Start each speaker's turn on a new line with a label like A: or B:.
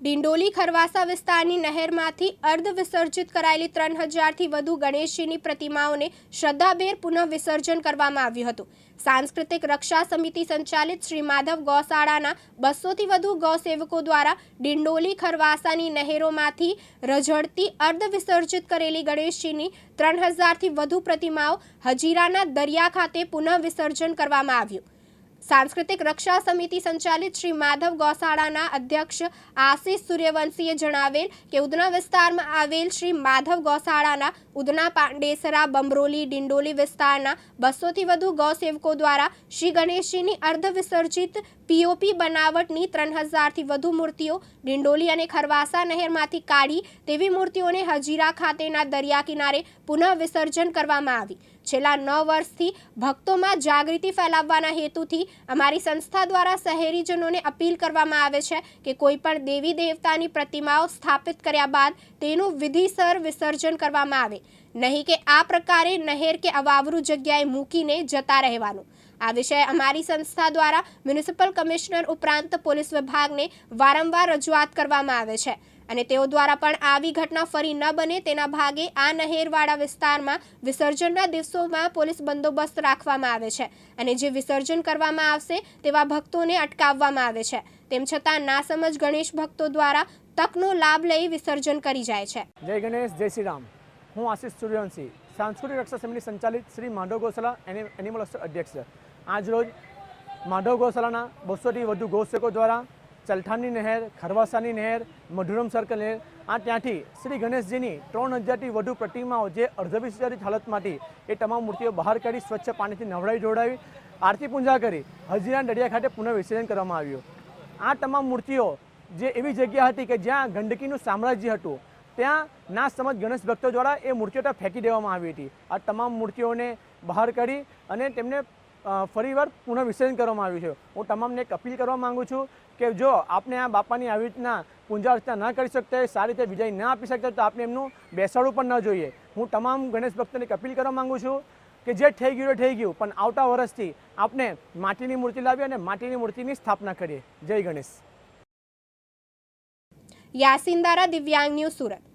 A: ડિંડોલી ખરવાસા વિસ્તારની નહેરમાંથી અર્ધ વિસર્જિત કરાયેલી ત્રણ હજારથી વધુ ગણેશજીની પ્રતિમાઓને શ્રદ્ધાભેર પુનઃ વિસર્જન કરવામાં આવ્યું હતું. સાંસ્કૃતિક રક્ષા સમિતિ સંચાલિત શ્રી માધવ ગૌશાળાના બસોથી વધુ ગૌસેવકો દ્વારા ડિંડોલી ખરવાસાની નહેરોમાંથી રઝળતી અર્ધ વિસર્જિત કરેલી ગણેશજીની ત્રણ હજારથી વધુ પ્રતિમાઓ હજીરાના દરિયા ખાતે પુનઃ વિસર્જન કરવામાં આવ્યું. સાંસ્કૃતિક રક્ષા સમિતિ સંચાલિત શ્રી માધવ ગૌશાળાના અધ્યક્ષ આશિષ સૂર્યવંશીએ જણાવેલ કે ઉધના વિસ્તારમાં આવેલ શ્રી માધવ ગૌશાળાના ઉધના પાંડેસરા, બમરોલી, ડિંડોલી વિસ્તારના બસોથી વધુ ગૌસેવકો દ્વારા શ્રી ગણેશજીની અર્ધ વિસર્જિત પીઓપી બનાવટની ત્રણ હજારથી વધુ મૂર્તિઓ ડિંડોલી અને ખરવાસા નહેરમાંથી કાઢી તેવી મૂર્તિઓને હજીરા ખાતેના દરિયા કિનારે પુનઃ વિસર્જન કરવામાં આવી. છેલ્લા નવ વર્ષથી ભક્તોમાં જાગૃતિ ફેલાવવાના હેતુથી અમારી સંસ્થા દ્વારા શહેરીજનોને અપીલ કરવામાં આવે છે કે કોઈપણ દેવી દેવતાની પ્રતિમાઓ સ્થાપિત કર્યા બાદ તેનું વિધિસર વિસર્જન કરવામાં આવે. નહીં કે આ પ્રકારે નહેર કે અવાવરું જગ્યાએ મૂકીને જતા રહેવાનું. આ વિષય અમારી સંસ્થા દ્વારા મ્યુનિસિપલ કમિશનર ઉપરાંત પોલીસ વિભાગને વારંવાર રજૂઆત કરવામાં આવે છે. અને તેઓ દ્વારા પણ આવી ઘટના ફરી ન બને તેના ભાગે આ નહેરવાળા વિસ્તારમાં વિસર્જનના દિવસોમાં પોલીસ બંદોબસ્ત રાખવામાં આવે છે અને જે વિસર્જન કરવામાં આવશે તેવા ભક્તોને અટકાવવામાં આવે છે. તેમ છતાં નાસમજ ગણેશ ભક્તો દ્વારા તકનો લાભ લઈ વિસર્જન કરી જાય છે.
B: જય ગણેશ, જય શ્રી રામ. હું આશિષ સૂર્યવંશી, સાંસ્કૃતિક રક્ષા સમિતિ સંચાલિત શ્રી માધવ ગૌશાલા એની એનિમલ અધ્યક્ષ. આજરોજ માધવ ગૌશાલાના બસોથી વધુ ગૌસેકો દ્વારા ચલઠાણની નહેર, ખરવાસાની નહેર મધુરમ સર્કલ નહેર આ ત્યાંથી શ્રી ગણેશજીની ત્રણ હજારથી વધુ પ્રતિમાઓ જે અર્ધવિસર્જિત હાલતમાંથી એ તમામ મૂર્તિઓ બહાર કાઢી, સ્વચ્છ પાણીથી નવડાવી જોડાવી આરતી પૂજા કરી, હજીરા દરિયા ખાતે પુનઃ વિસર્જન કરવામાં આવ્યું. આ તમામ મૂર્તિઓ જે એવી જગ્યા હતી કે જ્યાં ગંદકીનું સામ્રાજ્ય હતું, ત્યાં ના સમજ ગણેશ ભક્તો દ્વારા એ મૂર્તિઓ ફેંકી દેવામાં આવી હતી. આ તમામ મૂર્તિઓને બહાર કાઢી અને તેમને ફરીવાર પુનઃ વિસર્જન કરવામાં આવ્યું છે. હું તમામને એક અપીલ કરવા માગું છું કે જો આપને આ બાપાની આવી રીતના પૂજા અર્ચના ન કરી શકતા સારી રીતે વિજય ન આપી શકતા તો આપણે એમનું બેસાડવું પણ ન જોઈએ. હું તમામ ગણેશ ભક્તોને એક અપીલ કરવા માંગુ છું કે જે થઈ ગયું થઈ ગયું, પણ આવતા વર્ષથી આપણે માટીની મૂર્તિ લાવી અને માટીની મૂર્તિની સ્થાપના કરીએ. જય ગણેશ.
A: યાસીન દ્વારા દિવ્યાંગ ન્યૂઝ સુરત.